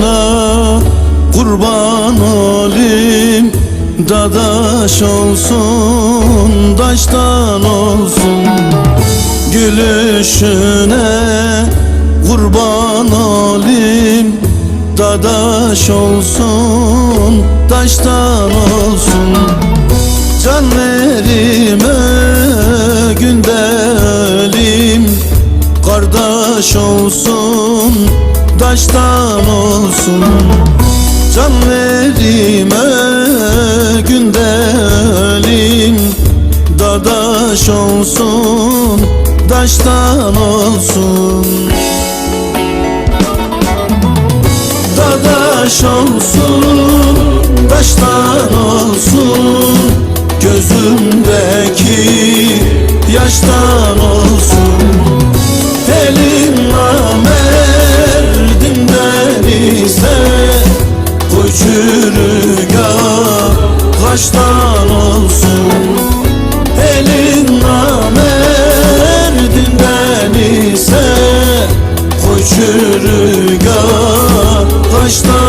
kuşuna kurban olayım. Dadaş olsun, daştan olsun. Gülüşüne kurban olayım. Dadaş olsun, taştan olsun. Can verime günde öleyim Kardeş olsun, taştan olsun. Can verime günde öleyim Dadaş olsun, taştan olsun. Dadaş olsun, taştan olsun. Gözümdeki yaştan olsun Bu çürügah kaştan olsun. Elin namerdinden ise Koy kaştan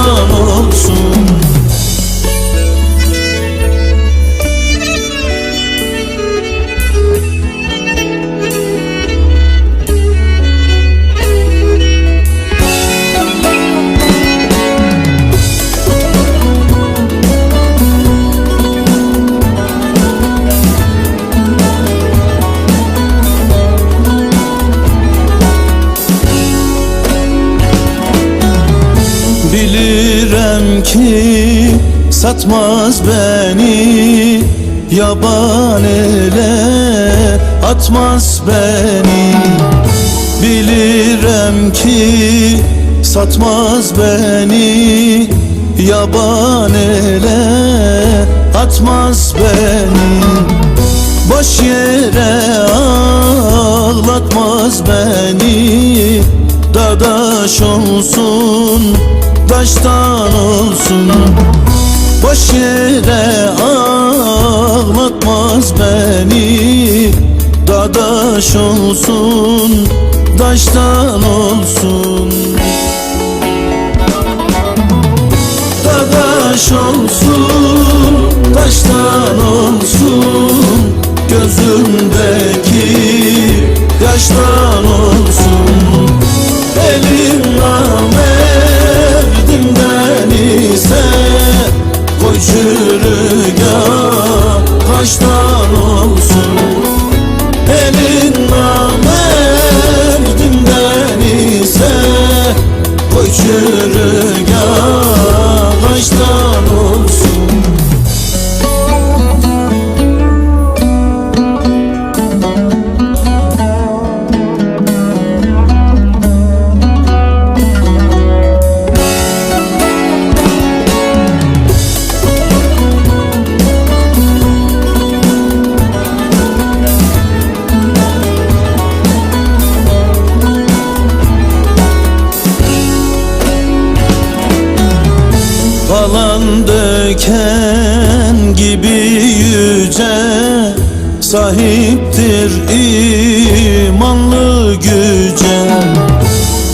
satmaz beni Yaban ele atmaz beni. Bilirem ki satmaz beni Yaban ele atmaz beni. Boş yere ağlatmaz beni Dadaş olsun, taştan olsun. Boş yere ağlatmaz beni. Dadaş olsun, taştan olsun. Dadaş olsun, taştan olsun. Gözümdeki çürügah döken gibi yüce Sahiptir imanlı güce.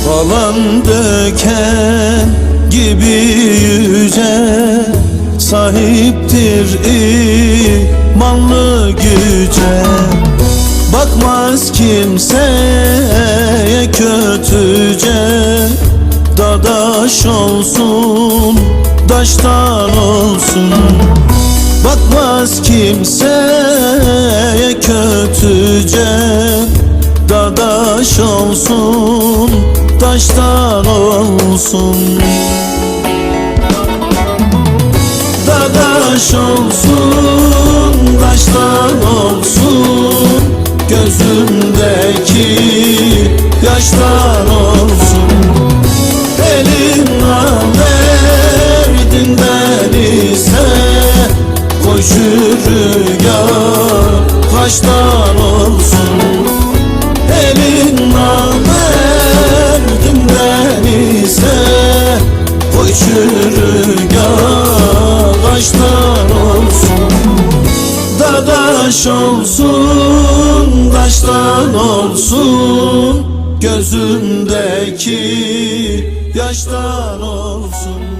Falan döken gibi yüce Sahiptir imanlı güce. Bakmaz kimseye kötüce Dadaş olsun, daştan olsun. Bakmaz kimseye kötüce. Dadaş olsun, taştan olsun. Dadaş olsun, taştan olsun. Gözümdeki yaştan olsun Koy çürügah kaştan olsun Elin namerdinden ise Koy çürügah kaştan olsun Dadaş olsun, taştan olsun Gözündeki yaştan olsun